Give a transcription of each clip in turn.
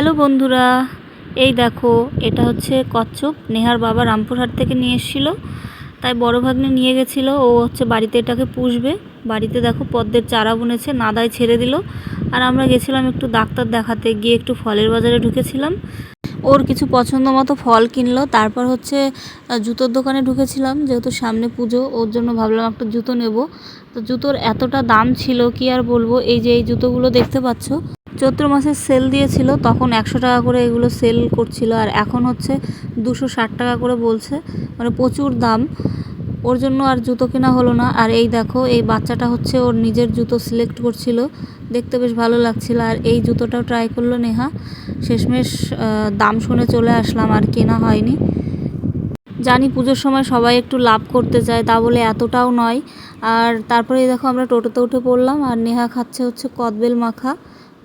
Hello বন্ধুরা, এই দেখো, এটা হচ্ছে কচ্ছপ। নেহার বাবা রামপুরহাট থেকে নিয়ে এসেছিল, তাই বড় ভাগ্নে নিয়ে গেছিল। ও হচ্ছে বাড়িতে এটাকে পুষবে। বাড়িতে দেখো পদ্মের চারা বুনেছে, নাদায় ছেড়ে দিল। আর আমরা গেছিলাম একটু ডাক্তার দেখাতে, গিয়ে একটু ফলের বাজারে ঢুকেছিলাম। ওর কিছু পছন্দ মতো ফল কিনলো। তারপর হচ্ছে জুতোর দোকানে ঢুকেছিলাম, যেহেতু সামনে পুজো, ওর জন্য ভাবলাম একটা জুতো নেব। তো জুতোর এতটা দাম ছিল, কি আর বলব? এই যে এই জুতোগুলো দেখতে পাচ্ছ চৈত্র মাসে সেল দিয়েছিল, তখন একশো টাকা করে এগুলো সেল করছিল, আর এখন হচ্ছে দুশো ষাট টাকা করে বলছে মানে প্রচুর দাম। ওর জন্য আর জুতো কেনা হলো না, আর এই দেখো, এই বাচ্চাটা হচ্ছে ওর নিজের জুতো সিলেক্ট করছিল, দেখতে বেশ ভালো লাগছিল, আর এই জুতোটাও ট্রাই করল নেহা। শেষমেশ দাম শুনে চলে আসলাম, আর কেনা হয়নি। জানি পুজোর সময় সবাই একটু লাভ করতে চায়, তা বলে এতটাও নয়। আর তারপরে দেখো, আমরা টোটোতে উঠে পড়লাম, আর নেহা খাচ্ছে হচ্ছে কদবেল মাখা।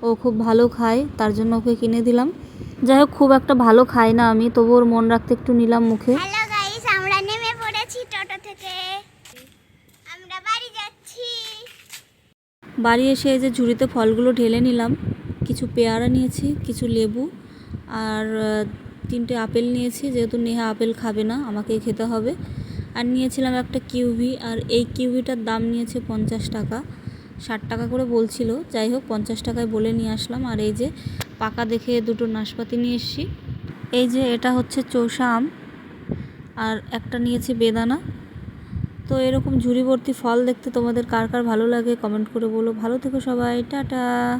ও খুব ভালো খায় তার জন্য ওকে কিনে দিলাম। যাই হোক খুব একটা ভালো খাই না আমি তবু ওর মন রাখতে একটু নিলাম মুখে। হ্যালো গাইস আমরা নেমে পড়েছি টোটো থেকে। আমরা বাড়ি যাচ্ছি। বাড়ি এসে এই যে ঝুড়িতে ফলগুলো ঢেলে নিলাম। কিছু পেয়ারা নিয়েছি কিছু লেবু আর তিনটে আপেল নিয়েছি। যেহেতু নেহা আপেল খাবে না আমাকেই খেতে হবে। আর নিয়েছিলাম একটা কিউবি আর এই কিউবিটার দাম নিয়েছে পঞ্চাশ টাকা। ষাট টাকা করে বলছিল। যাই হোক, পঞ্চাশ টাকায় বলে নিয়ে আসলাম। আর এই যে পাকা দেখে দুটো নাশপাতি নিয়ে এসছি। এই যে এটা হচ্ছে চৌষা আম। আর একটা নিয়েছি বেদানা। তো এরকম ঝুড়ি ভর্তি ফল দেখতে তোমাদের কার কার ভালো লাগে, কমেন্ট করে বলো। ভালো থেকো সবাই, টাটা।